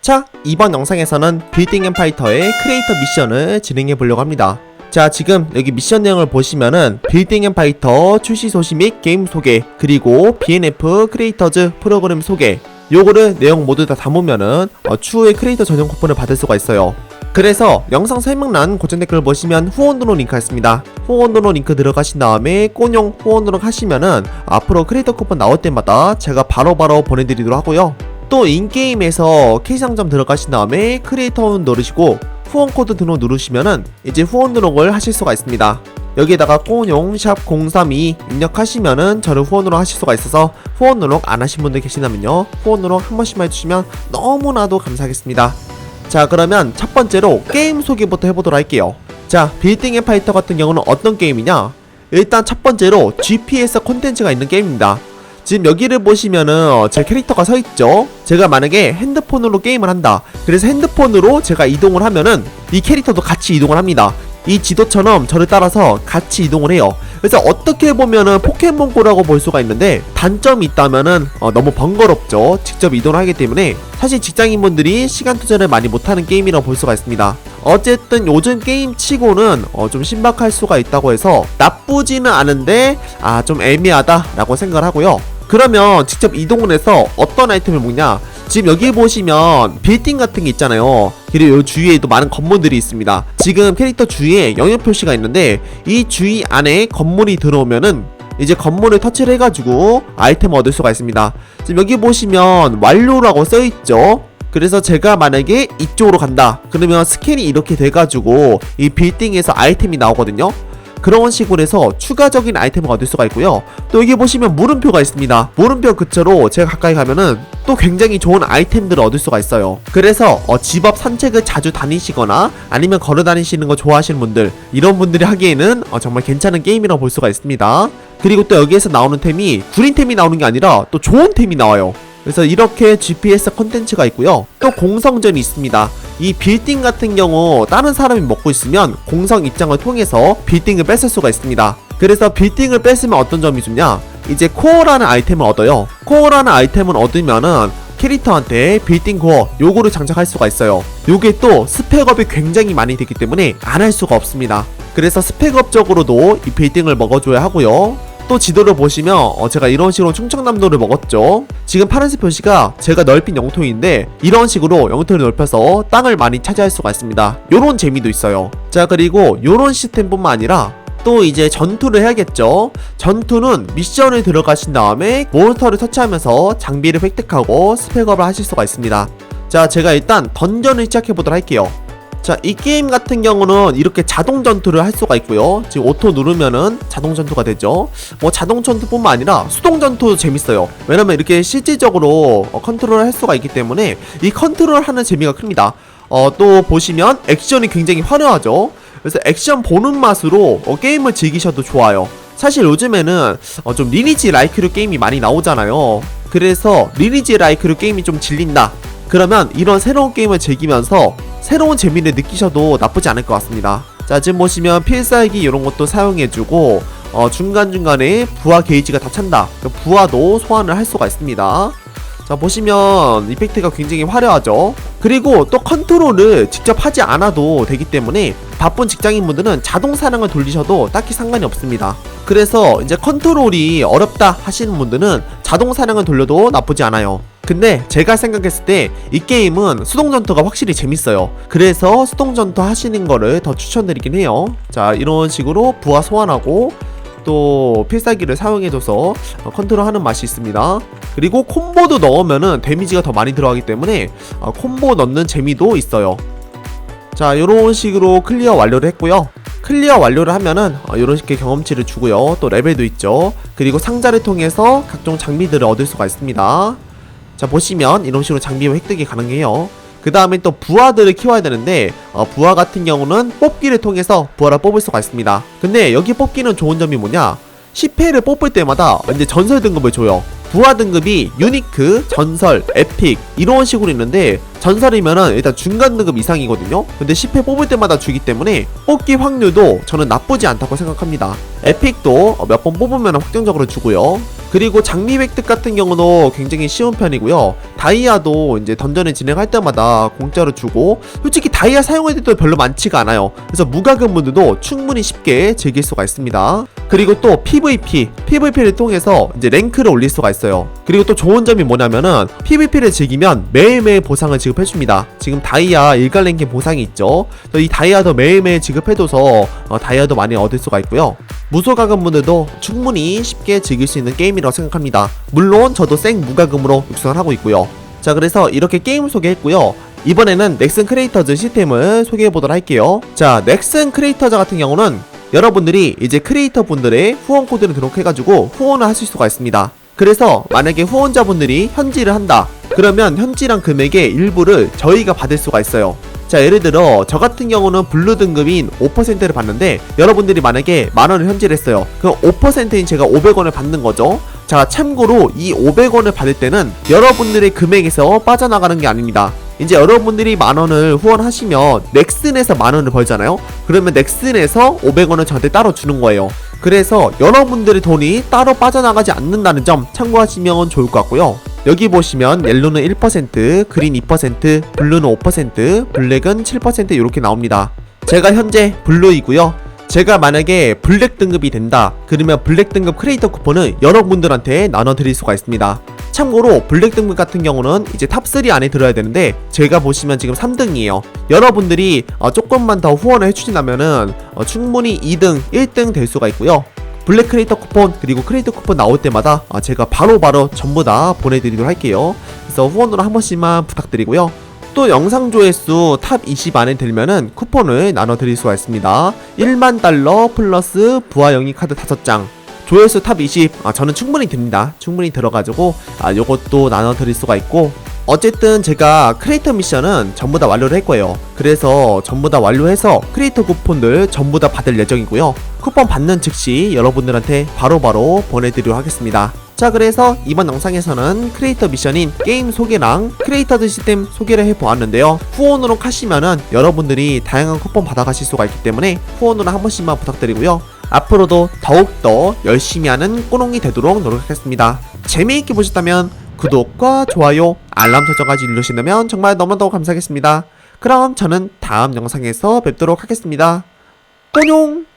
자, 이번 영상에서는 빌딩 앤 파이터의 크리에이터 미션을 진행해 보려고 합니다. 자, 지금 여기 미션 내용을 보시면은 빌딩 앤 파이터 출시 소식 및 게임 소개, 그리고 BNF 크리에이터즈 프로그램 소개, 요거를 내용 모두 다 담으면은 어, 추후에 크리에이터 전용 쿠폰을 받을 수가 있어요. 그래서 영상 설명란 고정 댓글 보시면 후원 등록 링크가 있습니다. 후원 등록 링크 들어가신 다음에 꽃용 후원 등록 하시면은 앞으로 크리에이터 쿠폰 나올 때마다 제가 바로바로 보내드리도록 하고요. 또 인게임에서 K상점 들어가신 다음에 크리에이터 후원 누르시고 후원 코드 등록 누르시면은 이제 후원 등록을 하실 수가 있습니다. 여기에다가 꼬용 샵032 입력하시면은 저를 후원으로 하실 수가 있어서 후원 등록 안 하신 분들 계시다면요 후원 등록 한 번씩만 해주시면 너무나도 감사하겠습니다. 자 그러면 첫 번째로 게임 소개부터 해보도록 할게요 자 빌딩 앤 파이터 같은 경우는 어떤 게임이냐 일단 첫 번째로 GPS 콘텐츠가 있는 게임입니다 지금 여기를 보시면은 어, 제 캐릭터가 서 있죠? 제가 만약에 핸드폰으로 게임을 한다. 그래서 핸드폰으로 제가 이동을 하면은 이 캐릭터도 같이 이동을 합니다. 이 지도처럼 저를 따라서 같이 이동을 해요. 그래서 어떻게 보면은 포켓몬고라고 볼 수가 있는데 단점이 있다면은 어, 너무 번거롭죠? 직접 이동을 하기 때문에. 사실 직장인분들이 시간 투자를 많이 못하는 게임이라고 볼 수가 있습니다. 어쨌든 요즘 게임 치고는 어, 좀 신박할 수가 있다고 해서 나쁘지는 않은데 아 좀 애매하다라고 생각을 하고요 그러면 직접 이동을 해서 어떤 아이템을 먹냐? 지금 여기 보시면 빌딩 같은 게 있잖아요. 그리고 요 주위에도 많은 건물들이 있습니다. 지금 캐릭터 주위에 영역 표시가 있는데 이 주위 안에 건물이 들어오면은 이제 건물을 터치를 해가지고 아이템을 얻을 수가 있습니다. 지금 여기 보시면 완료라고 써있죠? 그래서 제가 만약에 이쪽으로 간다. 그러면 스캔이 이렇게 돼가지고 이 빌딩에서 아이템이 나오거든요 그런 식으로 해서 추가적인 아이템을 얻을 수가 있고요. 또 여기 보시면 물음표가 있습니다. 물음표 근처로 제가 가까이 가면은 또 굉장히 좋은 아이템들을 얻을 수가 있어요. 그래서 어, 집 앞 산책을 자주 다니시거나 아니면 걸어 다니시는 거 좋아하시는 분들 이런 분들이 하기에는 어, 정말 괜찮은 게임이라고 볼 수가 있습니다. 그리고 또 여기에서 나오는 템이 구린 템이 나오는 게 아니라 또 좋은 템이 나와요. 그래서 이렇게 GPS 콘텐츠가 있고요. 또 공성전이 있습니다. 이 빌딩 같은 경우 다른 사람이 먹고 있으면 공성 입장을 통해서 빌딩을 뺏을 수가 있습니다. 그래서 빌딩을 뺏으면 어떤 점이 좋냐? 이제 코어라는 아이템을 얻어요. 코어라는 아이템을 얻으면은 캐릭터한테 빌딩 코어 요거를 장착할 수가 있어요. 요게 또 스펙업이 굉장히 많이 되기 때문에 안 할 수가 없습니다. 그래서 스펙업적으로도 이 빌딩을 먹어줘야 하고요. 또 지도를 보시면 어, 제가 이런 식으로 충청남도를 먹었죠. 지금 파란색 표시가 제가 넓힌 영토인데 이런 식으로 영토를 넓혀서 땅을 많이 차지할 수가 있습니다. 요런 재미도 있어요. 자 그리고 요런 시스템뿐만 아니라 또 이제 전투를 해야겠죠. 전투는 미션을 들어가신 다음에 몬스터를 터치하면서 장비를 획득하고 스펙업을 하실 수가 있습니다. 자 제가 일단 던전을 시작해 보도록 할게요 자, 이 게임 같은 경우는 이렇게 자동 전투를 할 수가 있고요. 지금 오토 누르면은 자동 전투가 되죠. 뭐 자동 전투뿐만 아니라 수동 전투도 재밌어요. 왜냐면 이렇게 실질적으로 어, 컨트롤을 할 수가 있기 때문에 이 컨트롤 하는 재미가 큽니다. 어, 또 보시면 액션이 굉장히 화려하죠. 그래서 액션 보는 맛으로 어, 게임을 즐기셔도 좋아요. 사실 요즘에는 어, 좀 리니지 라이크류 게임이 많이 나오잖아요. 그래서 리니지 라이크류 게임이 좀 질린다. 그러면 이런 새로운 게임을 즐기면서 새로운 재미를 느끼셔도 나쁘지 않을 것 같습니다. 자, 지금 보시면 필살기 이런 것도 사용해주고 어, 중간중간에 부하 게이지가 다 찬다. 그 부하도 소환을 할 수가 있습니다. 자, 보시면 이펙트가 굉장히 화려하죠. 그리고 또 컨트롤을 직접 하지 않아도 되기 때문에 바쁜 직장인분들은 자동 사냥을 돌리셔도 딱히 상관이 없습니다. 그래서 이제 컨트롤이 어렵다 하시는 분들은 자동 사냥을 돌려도 나쁘지 않아요. 근데 제가 생각했을 때 이 게임은 수동 전투가 확실히 재밌어요. 그래서 수동 전투 하시는 거를 더 추천드리긴 해요. 자, 이런 식으로 부하 소환하고 또 필살기를 사용해줘서 어, 컨트롤하는 맛이 있습니다. 그리고 콤보도 넣으면은 데미지가 더 많이 들어가기 때문에 어, 콤보 넣는 재미도 있어요. 자, 이런 식으로 클리어 완료를 했고요. 클리어 완료를 하면은 어, 이런 식의 경험치를 주고요. 또 레벨도 있죠. 그리고 상자를 통해서 각종 장비들을 얻을 수가 있습니다. 자 보시면 이런 식으로 장비 획득이 가능해요. 그 다음에 또 부하들을 키워야 되는데 어, 부하 같은 경우는 뽑기를 통해서 부하를 뽑을 수가 있습니다. 근데 여기 뽑기는 좋은 점이 뭐냐? 10회를 뽑을 때마다 이제 전설 등급을 줘요. 부하 등급이 유니크, 전설, 에픽 이런 식으로 있는데 전설이면은 일단 중간 등급 이상이거든요. 근데 10회 뽑을 때마다 주기 때문에 뽑기 확률도 저는 나쁘지 않다고 생각합니다. 에픽도 몇 번 뽑으면 확정적으로 주고요. 그리고 장미 획득 같은 경우도 굉장히 쉬운 편이고요. 다이아도 이제 던전을 진행할 때마다 공짜로 주고 솔직히 다이아 사용할 때도 별로 많지가 않아요. 그래서 무과금 분들도 충분히 쉽게 즐길 수가 있습니다. 그리고 또 PVP, PVP를 통해서 이제 랭크를 올릴 수가 있어요. 그리고 또 좋은 점이 뭐냐면은 PVP를 즐기면 매일매일 보상을 지급해줍니다. 지금 다이아 일괄 랭킹 보상이 있죠. 이 다이아도 매일매일 지급해줘서 어, 다이아도 많이 얻을 수가 있고요. 무소가금 분들도 충분히 쉽게 즐길 수 있는 게임이라고 생각합니다. 물론 저도 생 무과금으로 육성을 하고 있고요. 자 그래서 이렇게 게임 소개했고요. 이번에는 넥슨 크리에이터즈 시스템을 소개해 보도록 할게요. 자, 넥슨 크리에이터즈 같은 경우는 여러분들이 이제 크리에이터 분들의 후원 코드를 등록해가지고 후원을 하실 수가 있습니다. 그래서 만약에 후원자분들이 현질을 한다. 그러면 현질한 금액의 일부를 저희가 받을 수가 있어요. 자, 예를 들어 저 같은 경우는 블루 등급인 5%를 받는데 여러분들이 만약에 만 원을 현질했어요. 그럼 5%인 제가 500원을 받는 거죠. 자, 참고로 이 500원을 받을 때는 여러분들의 금액에서 빠져나가는 게 아닙니다. 이제 여러분들이 만 원을 후원하시면 넥슨에서 만 원을 벌잖아요. 그러면 넥슨에서 500원을 저한테 따로 주는 거예요. 그래서 여러분들의 돈이 따로 빠져나가지 않는다는 점 참고하시면 좋을 것 같고요. 여기 보시면 옐로는 1%, 그린 2%, 블루는 5%, 블랙은 7% 이렇게 나옵니다. 제가 현재 블루이고요. 제가 만약에 블랙 등급이 된다. 그러면 블랙 등급 크리에이터 쿠폰을 여러분들한테 나눠 드릴 수가 있습니다. 참고로 블랙 등급 같은 경우는 이제 탑3 안에 들어야 되는데 제가 보시면 지금 3등이에요. 여러분들이 어, 조금만 더 후원을 해주신다면은 어, 충분히 2등, 1등 될 수가 있고요. 블랙 크리에이터 쿠폰 그리고 크리에이터 쿠폰 나올 때마다 아, 제가 바로 바로 전부 다 보내드리도록 할게요. 그래서 후원으로 한 번씩만 부탁드리고요. 또 영상 조회수 탑 20 안에 들면은 쿠폰을 나눠 드릴 수가 있습니다. 1만 달러 플러스 부하 영입 카드 5장. 조회수 탑 20. 아, 저는 충분히 됩니다. 충분히 들어가지고 아, 요것도 나눠 드릴 수가 있고 어쨌든 제가 크리에이터 미션은 전부 다 완료를 했고요. 그래서 전부 다 완료해서 크리에이터 쿠폰들 전부 다 받을 예정이고요. 쿠폰 받는 즉시 여러분들한테 바로바로 보내드리도록 하겠습니다. 자 그래서 이번 영상에서는 크리에이터 미션인 게임 소개랑 크리에이터드 시스템 소개를 해보았는데요 후원으로 하시면은 여러분들이 다양한 쿠폰 받아가실 수가 있기 때문에 후원으로 한 번씩만 부탁드리고요 앞으로도 더욱더 열심히 하는 꼬롱이 되도록 노력하겠습니다. 재미있게 보셨다면 구독과 좋아요 알람 설정까지 눌러주신다면 정말 너무너무 감사하겠습니다. 그럼 저는 다음 영상에서 뵙도록 하겠습니다. 꼬뇽